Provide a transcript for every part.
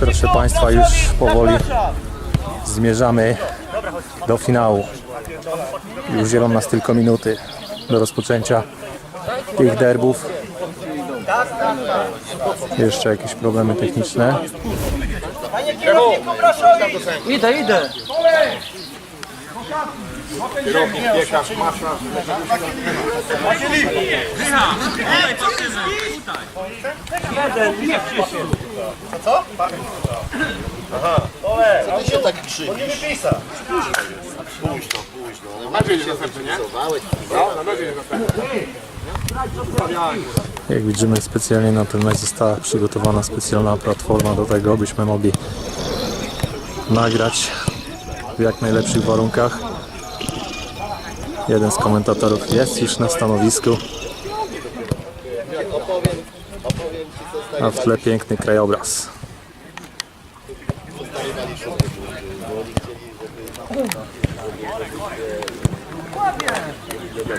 Proszę Państwa, już powoli zmierzamy do finału. Już dzielą nas tylko minuty do rozpoczęcia tych derbów. Jeszcze jakieś problemy techniczne. Idę, idę. Ty się tak krzywisz. Jak widzimy specjalnie na ten mecz została przygotowana specjalna platforma do tego, byśmy mogli nagrać w jak najlepszych warunkach. Jeden z komentatorów jest już na stanowisku. A w tle piękny krajobraz.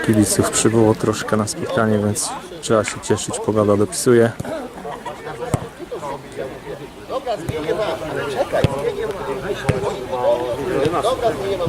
Kibiców przybyło troszkę na spotkanie, więc trzeba się cieszyć. Pogoda dopisuje. Dobra, to nie mam